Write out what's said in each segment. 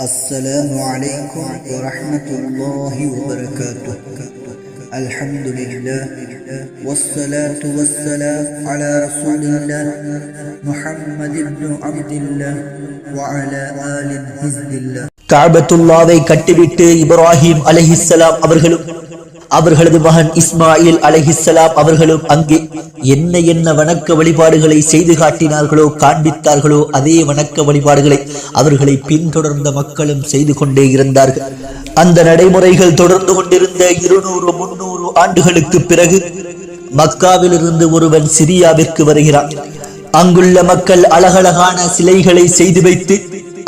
السلام عليكم ورحمة الله وبركاته الحمد لله والصلاة والسلام على رسول الله محمد بن عبد الله وعلى آل حزب الله காபத்துல்லாவை கட்டிவிட்டு இப்ராஹிம் அலைஹிஸ்ஸலாம் அவர்களும் அவர்களது மகன் இஸ்மாயில் அலைஹிஸ்ஸலாம் அவர்களும் அங்கே என்ன என்ன வணக்க வழிபாடுகளை செய்து காட்டினார்களோ காண்பித்தார்களோ அதே வணக்க வழிபாடுகளை அவர்களை பின்தொடர்ந்த மக்களும் செய்து கொண்டே இருந்தார்கள். அந்த நடைமுறைகள் தொடர்ந்து கொண்டிருந்த இருநூறு முன்னூறு ஆண்டுகளுக்கு பிறகு மக்காவிலிருந்து ஒருவன் சிரியாவிற்கு வருகிறான். அங்குள்ள மக்கள் அழகழகான சிலைகளை செய்து வைத்து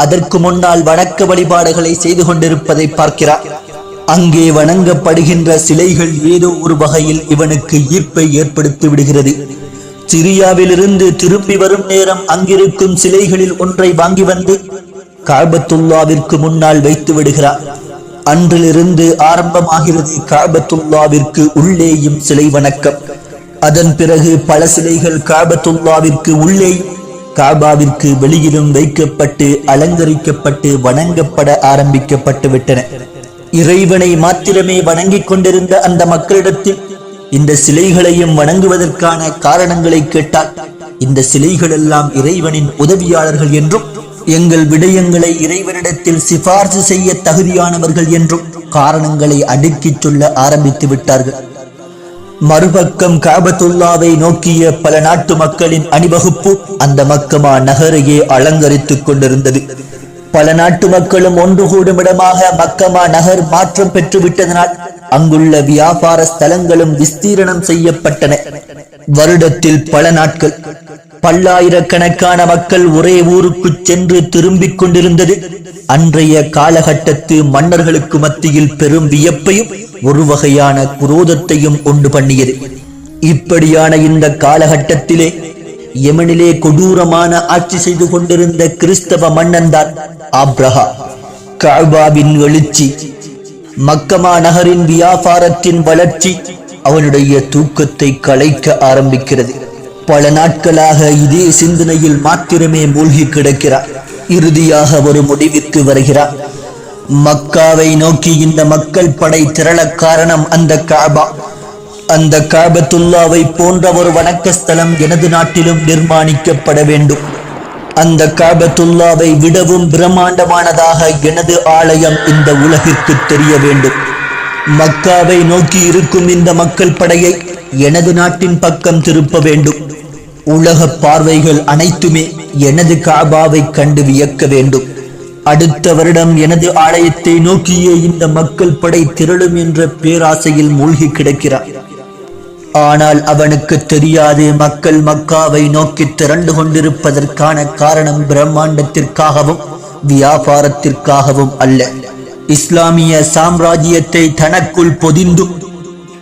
அதற்கு முன்னால் வணக்க வழிபாடுகளை செய்து கொண்டிருப்பதை பார்க்கிறார். அங்கே வணங்கப்படுகின்ற சிலைகள் ஏதோ ஒரு வகையில் இவனுக்கு ஈர்ப்பை ஏற்படுத்தி விடுகிறது. சிரியாவிலிருந்து திரும்பி வரும் நேரம் அங்கிருக்கும் சிலைகளில் ஒன்றை வாங்கி வந்து காபத்துல்லாவிற்கு முன்னால் வைத்து விடுகிறார். அன்றிலிருந்து ஆரம்பமாகிறது காபத்துல்லாவிற்கு உள்ளேயும் சிலை வணக்கம். அதன் பிறகு பல சிலைகள் காபத்துல்லாவிற்கு உள்ளேயும் காபாவிற்கு வெளியிலும் வைக்கப்பட்டு அலங்கரிக்கப்பட்டு வணங்கப்பட ஆரம்பிக்கப்பட்டு விட்டன. இறைவனை மாத்திரமே வணங்கிக் கொண்டிருந்த அந்த மக்களிடத்தில் இந்த சிலைகளையும் வணங்குவதற்கான காரணங்களை கேட்டால் இந்த சிலைகள் எல்லாம் இறைவனின் உதவியாளர்கள் என்றும் எங்கள் விடயங்களை இறைவனிடத்தில் சிபார்சு செய்ய தகுதியானவர்கள் என்றும் காரணங்களை அடுக்கிச் சொல்ல ஆரம்பித்து விட்டார்கள். மறுபக்கம் காபத்துல்லாவை நோக்கிய பல நாட்டு மக்களின் அணிவகுப்பு அந்த மக்கமா நகரையே அலங்கரித்துக் கொண்டிருந்தது. பல நாட்டு மக்களும் ஒன்று கூடும் இடமாக மக்கமா நகர் மாற்றம் பெற்றுவிட்டதனால் அங்குள்ள வியாபார ஸ்தலங்களும் விஸ்தீரணம் செய்யப்பட்டன. வருடத்தில் பல நாட்கள் பல்லாயிரக்கணக்கான மக்கள் ஒரே ஊருக்கு சென்று திரும்பிக் கொண்டிருந்தது. அன்றைய காலகட்டத்து மன்னர்களுக்கு மத்தியில் பெரும் வியப்பையும் ஒரு வகையான குரோதத்தையும் உண்டு பண்ணியது. இப்படியான இந்த காலகட்டத்திலே யமனிலே கொடூரமான ஆட்சி செய்து கொண்டிருந்த கிறிஸ்தவ மன்னன்தான் ஆப்ரஹா காபாவின் எழுச்சி மக்கமா நகரின் வியாபாரத்தின் வளர்ச்சி அவனுடைய தூக்கத்தை கலைக்க ஆரம்பிக்கிறது. பல நாட்களாக இதே சிந்தனையில் மாத்திரமே மூழ்கி கிடக்கிறார் இறுதியாக ஒரு முடிவிற்கு வருகிறார் மக்காவை நோக்கி இந்த மக்கள் படை திரள காரணம் அந்த காபா அந்த காபத்துல்லாவை போன்ற ஒரு வணக்க ஸ்தலம் எனது நாட்டிலும் நிர்மாணிக்கப்பட வேண்டும். அந்த காபத்துல்லாவை விடவும் பிரம்மாண்டமானதாக எனது ஆலயம் இந்த உலகிற்கு தெரிய வேண்டும். மக்காவை நோக்கி இருக்கும் இந்த மக்கள் படையை எனது நாட்டின் பக்கம் திருப்ப வேண்டும். உலக பார்வைகள் அனைத்துமே எனது காபாவை கண்டு வியக்க வேண்டும். அடுத்த வருடம் எனது ஆலயத்தை நோக்கியே இந்த மக்கள் படை திரளும் என்ற பேராசையில் மூழ்கி கிடக்கிறார். ஆனால் அவனுக்கு தெரியாது. மக்கள் மக்காவை நோக்கி திரண்டு கொண்டிருப்பதற்கான காரணம் பிரம்மாண்டத்திற்காகவும் வியாபாரத்திற்காகவும் அல்ல. இஸ்லாமிய சாம்ராஜ்யத்தை தனக்குள் பொதிந்தும்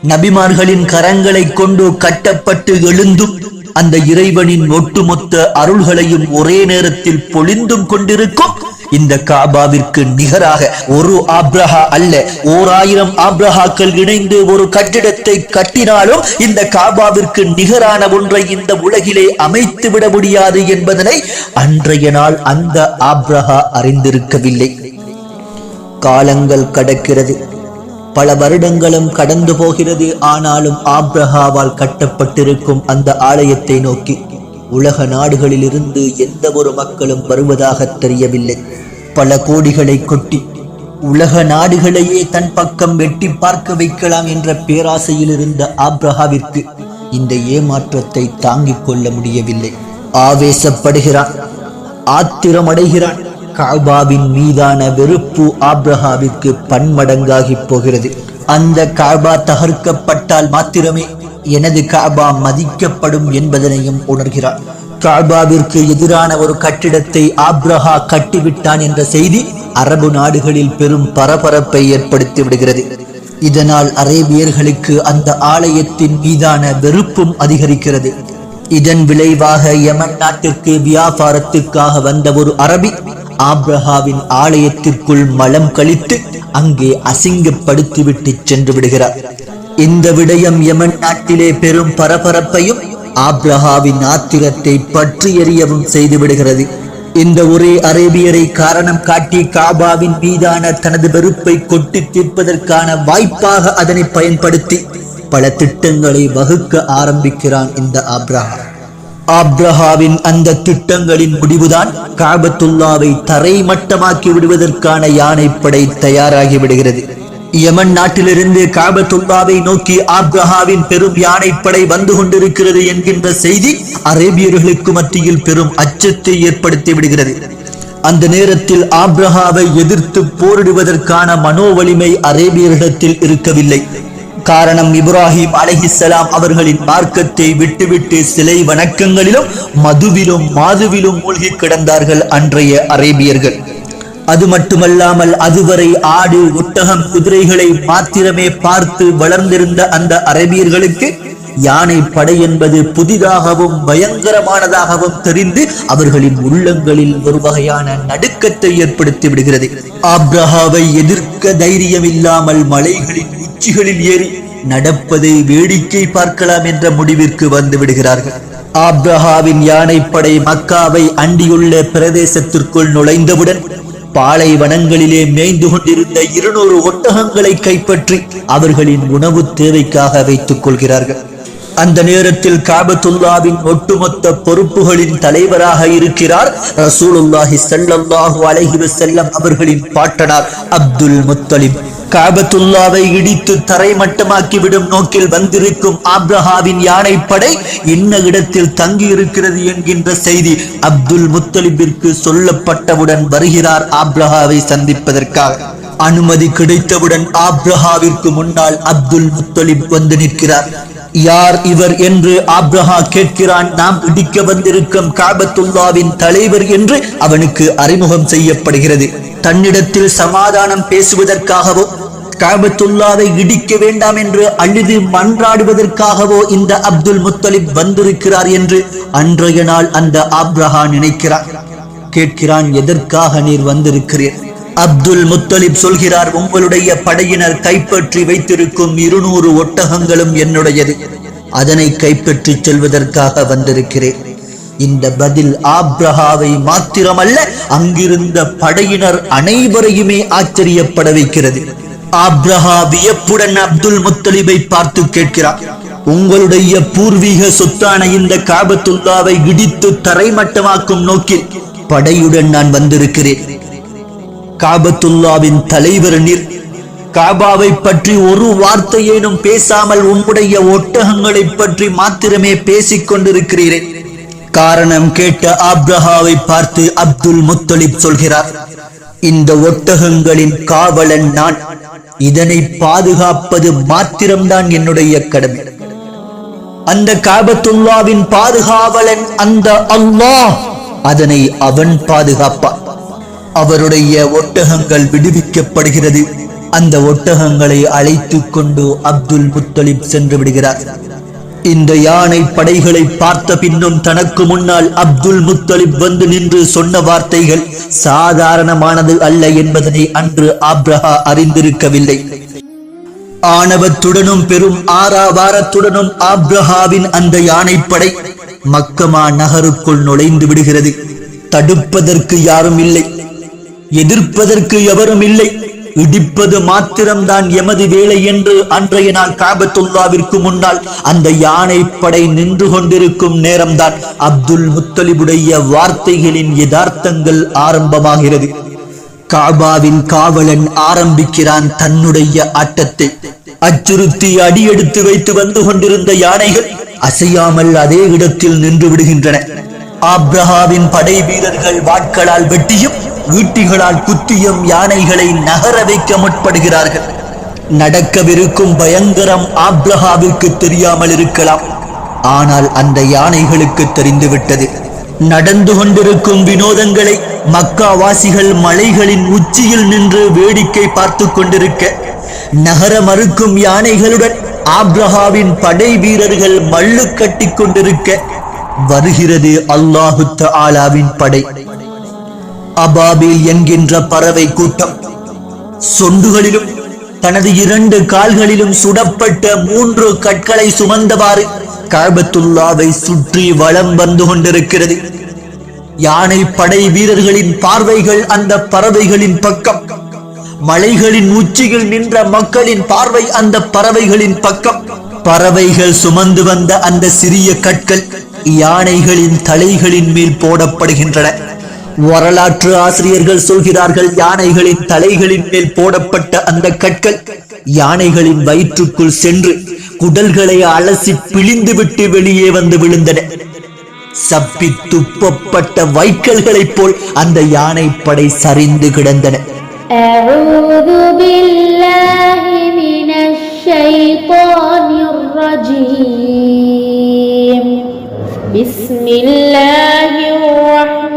நபிமார்களின் கரங்களை கொண்டு கட்டப்பட்டு எழுந்தும் அந்த இறைவனின் ஒட்டுமொத்த அருள்களையும் ஒரே நேரத்தில் பொழிந்தும் கொண்டிருக்கும் இந்த காபாவிற்கு நிகராக ஒரு ஆப்ரஹா அல்ல. ஓர் ஆயிரம் ஆப்ரஹாக்கள் இணைந்து ஒரு கட்டிடத்தை கட்டினாலும் இந்த காபாவிற்கு நிகரான ஒன்றை இந்த உலகிலே அமைத்து விட முடியாது என்பதனை அன்றைய நாள் அந்த ஆப்ரஹா அறிந்திருக்கவில்லை. காலங்கள் கடக்கிறது. பல வருடங்களும் கடந்து போகிறது. ஆனாலும் ஆப்ரஹாவால் கட்டப்பட்டிருக்கும் அந்த ஆலயத்தை நோக்கி உலக நாடுகளிலிருந்து எந்த ஒரு மக்களும் வருவதாக தெரியவில்லை. பல கோடிகளை கொட்டி உலக நாடுகளையே தன் பக்கம் வெட்டி பார்க்க வைக்கலாம் என்ற பேராசையில் இருந்த ஆப்ரஹாவிற்கு இந்த ஏமாற்றத்தை தாங்கிக் கொள்ள முடியவில்லை. ஆவேசப்படுகிறான் ஆத்திரமடைகிறான். காபாவின் மீதான வெறுப்பு ஆப்ரஹாவிற்கு பன்மடங்காகி போகிறது. அந்த காபா தகர்க்கப்பட்டால் மாத்திரமே எனது காபா மதிக்கப்படும் என்பதனையும் உணர்கிறான். காபாவிற்கு எதிரான ஒரு கட்டிடத்தை ஆப்ரஹா கட்டிவிட்டான் என்ற செய்தி அரபு நாடுகளில் பெரும் பரபரப்பை ஏற்படுத்தி விடுகிறது. இதனால் அரேபியர்களுக்கு அந்த ஆலயத்தின் மீதான வெறுப்பும் அதிகரிக்கிறது. இதன் விளைவாக யமன் நாட்டிற்கு வியாபாரத்திற்காக வந்த ஒரு அரபி ஆப்ரஹாவின் ஆலயத்திற்குள் மலம் கழித்து அங்கே அசிங்கப்படுத்திவிட்டு சென்று விடுகிறார். இந்த விடயம் யமன் நாட்டிலே பெரும் பரபரப்பையும் ஆப்ரஹாவின் ஆத்திரத்தை பற்றி எறியவும் செய்து விடுகிறது இந்த ஒரே அரேபியரை காரணம் காட்டி காபாவின் மீதான தனது வெறுப்பை கொட்டி தீர்ப்பதற்கான வாய்ப்பாக அதனை பயன்படுத்தி பல திட்டங்களை வகுக்க ஆரம்பிக்கிறான் இந்த ஆப்ரஹா. ஆப்ரஹாவின் அந்த திட்டங்களின் முடிவுதான் காபத்துல்லாவை தரை மட்டமாக்கி விடுவதற்கான யானைப்படை தயாராகி விடுகிறது. யமன் நாட்டிலிருந்து காபத்துல்லாவை நோக்கி ஆப்ரஹாவின் பெரும் யானைப்படை வந்து கொண்டிருக்கிறது என்கின்ற செய்தி அரேபியர்களுக்கு மத்தியில் பெரும் அச்சத்தை ஏற்படுத்தி விடுகிறது. அந்த நேரத்தில் ஆப்ரஹாவை எதிர்த்து போரிடுவதற்கான மனோவலிமை அரேபியர்களிடத்தில் இருக்கவில்லை. காரணம் இப்ராஹிம் அலஹிசலாம் அவர்களின் மார்க்கத்தை விட்டுவிட்டு சிலை வணக்கங்களிலும் மதுவிலும் மாதுவிலும் மூழ்கி கிடந்தார்கள் அன்றைய அரேபியர்கள். அது மட்டுமல்லாமல் அதுவரை ஆடு ஒட்டகம் குதிரைகளை மாத்திரமே பார்த்து வளர்ந்திருந்த அந்த அரபியர்களுக்கு யானை படை என்பது புதிதாகவும் பயங்கரமானதாகவும் தெரிந்து அவர்களின் உள்ளங்களில் ஒரு வகையான நடுக்கத்தை ஏற்படுத்தி விடுகிறது. ஆப்ரஹாவை எதிர்க்க தைரியம் இல்லாமல் மலைகளின் உச்சிகளில் ஏறி நடப்பதை வேடிக்கை பார்க்கலாம் என்ற முடிவிற்கு வந்து விடுகிறார்கள். ஆப்ரஹாவின் யானைப்படை மக்காவை அண்டியுள்ள பிரதேசத்திற்குள் நுழைந்தவுடன் பாலைவனங்களிலே மேய்ந்து கொண்டிருந்த இருநூறு ஒட்டகங்களை கைப்பற்றி அவர்களின் உணவு தேவைக்காக வைத்துக் கொள்கிறார்கள். அந்த நேரத்தில் காபத்துல்லாவின் ஒட்டுமொத்த பொறுப்புகளின் தலைவராக இருக்கிறார் ரசூலுல்லாஹி ஸல்லல்லாஹு அலைஹி செல்லம் அவர்களின் பாட்டனார் அப்துல் முத்தலிம் காபத்துல்லாவை இடித்து தரைமட்டமாக்கிவிடும் நோக்கில் வந்திருக்கும் ஆப்ரஹாவின் யானைப்படை என்ன இடத்தில் தங்கி இருக்கிறது என்கின்ற செய்தி அப்துல் முத்தலிபிற்கு சொல்லப்பட்டவுடன் வருகிறார் ஆப்ரஹாவை சந்திப்பதற்காக. அனுமதி கிடைத்தவுடன் ஆப்ரஹாவிற்கு முன்னால் அப்துல் முத்தலிப் வந்து நிற்கிறார். யார் இவர் என்று ஆப்ரஹா கேட்கிறான் நாம் இடிக்க வந்திருக்கும் காபத்துல்லாவின் தலைவர் என்று அவனுக்கு அறிமுகம் செய்யப்படுகிறது. தன்னிடத்தில் சமாதானம் பேசுவதற்காகவோ காபத்துல்லாவை இடிக்க வேண்டாம் என்று அழுது மன்றாடுவதற்காகவோ இந்த அப்துல் முத்தலிப் வந்திருக்கிறார் என்று அன்றைய நாள் அந்த ஆப்ரஹா நினைக்கிறார். கேட்கிறான் எதற்காக நீர் வந்திருக்கிறீர்? அப்துல் முத்தலிப் சொல்கிறார் உங்களுடைய படையினர் கைப்பற்றி வைத்திருக்கும் இருநூறு ஒட்டகங்களும் என்னுடையது. அதனை கைப்பற்றி செல்வதற்காக வந்திருக்கிறேன். இந்த பதில் ஆப்ரஹாவை மாத்திரமல்ல அங்கிருந்த படையினர் அனைவரையுமே ஆச்சரியப்பட வைக்கிறது. ஆப்ரஹா வியப்புடன் அப்துல் முத்தலிபை பார்த்து கேட்கிறார். உங்களுடைய பூர்வீக சொத்தான இந்த காபத்துல்லாவை இடித்து தரைமட்டமாக்கும் நோக்கில் படையுடன் நான் வந்திருக்கிறேன். காபத்துல்லாவின் தலைவர் நீர் காபாவை பற்றி ஒரு வார்த்தையேனும் பேசாமல் உம்முடைய ஒட்டகங்களை பற்றி மாத்திரமே பேசிக் கொண்டிருக்கிறீரே. காரணம் கேட்ட ஆப்ரஹாவை பார்த்து அப்துல் முத்தலிப் சொல்கிறார் இந்த ஒட்டகங்களின் காவலன் நான். இதனை பாதுகாப்பது மாத்திரம்தான் என்னுடைய கடமை. அந்த காபத்துல்லாவின் பாதுகாவலன் அந்த அல்லாஹ். அதனை அவன் பாதுகாப்பான். அவருடைய ஒட்டகங்கள் விடுவிக்கப்படுகிறது. அந்த ஒட்டகங்களை அழைத்துக் கொண்டு அப்துல் முத்தலிப் சென்று விடுகிறார். இந்த யானை படைகளை பார்த்த பின்னும் தனக்கு முன்னால் அப்துல் முத்தலிப் வந்து நின்று சொன்ன வார்த்தைகள் சாதாரணமானது அல்ல என்பதனை அன்று ஆப்ரஹா அறிந்திருக்கவில்லை. ஆணவத்துடனும் பெரும் ஆறாவாரத்துடனும் ஆப்ரஹாவின் அந்த யானைப்படை மக்கமா நகருக்குள் நுழைந்து விடுகிறது. தடுப்பதற்கு யாரும் இல்லை. எதிர்ப்பதற்கு எவரும் இல்லை. இடிப்பது மாத்திரம்தான் எமது வேலை என்று அன்றைய நாள் காபத்துல்லாவிற்கு முன்னால் அந்த யானை படை நின்று கொண்டிருக்கும் நேரம்தான் அப்துல் முத்தலிபுடைய வார்த்தைகளின் யதார்த்தங்கள் ஆரம்பமாகிறது. காபாவின் காவலன் ஆரம்பிக்கிறான் தன்னுடைய ஆட்டத்தை. அச்சுறுத்தி அடியெடுத்து வைத்து வந்து கொண்டிருந்த யானைகள் அசையாமல் அதே இடத்தில் நின்று விடுகின்றன. ஆப்ரஹாவின் படை வீரர்கள் வாட்களால் வெட்டியும் ஈட்டிகளால் குத்தியும் யானைகளை நகர வைக்க முற்படுகிறார்கள். நடக்கவிருக்கும் பயங்கரம் ஆப்ரஹாவிற்கு தெரியாமல் இருக்கலாம். ஆனால் அந்த யானைகளுக்கு தெரிந்துவிட்டது. நடந்து கொண்டிருக்கும் வினோதங்களை மக்காவாசிகள் மலைகளின் உச்சியில் நின்று வேடிக்கை பார்த்து கொண்டிருக்க நகர மறுக்கும் யானைகளுடன் ஆப்ரஹாவின் படை வீரர்கள் மல்லு கட்டி கொண்டிருக்க வருகிறது அல்லாஹு ஆலாவின் படை. அபாபில் என்கின்ற பறவை கூட்டம். சொண்டுகளிலும் தனது இரண்டு கால்களிலும் சுடப்பட்ட மூன்று கற்களை சுமந்தவாறு காபத்துல்லாவை சுற்றி வளம் வந்து கொண்டிருக்கிறது. யானை படை வீரர்களின் பார்வைகள் அந்த பறவைகளின் பக்கம். மலைகளின் உச்சியில் நின்ற மக்களின் பார்வை அந்த பறவைகளின் பக்கம். பறவைகள் சுமந்து வந்த அந்த சிறிய கற்கள் யானைகளின் தலைகளின் மேல் போடப்படுகின்றன. வரலாற்று ஆசிரியர்கள் சொல்கிறார்கள் யானைகளின் தலைகளின் மேல் போடப்பட்ட அந்த கற்கள் யானைகளின் வயிற்றுக்குள் சென்று குடல்களை அலசி பிழிந்துவிட்டு வெளியே வந்து விழுந்தன சப்பி துப்பப்பட்ட வைக்கல்களைப் போல் அந்த யானை படை சரிந்து கிடந்தன أعوذ بالله من الشيطان الرجيم بسم الله الرحمن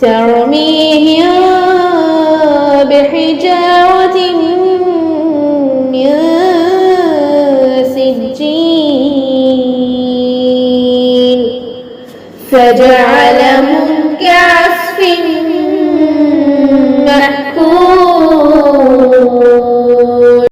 ترميهم بحجارة من سجيل فجعلهم كعصف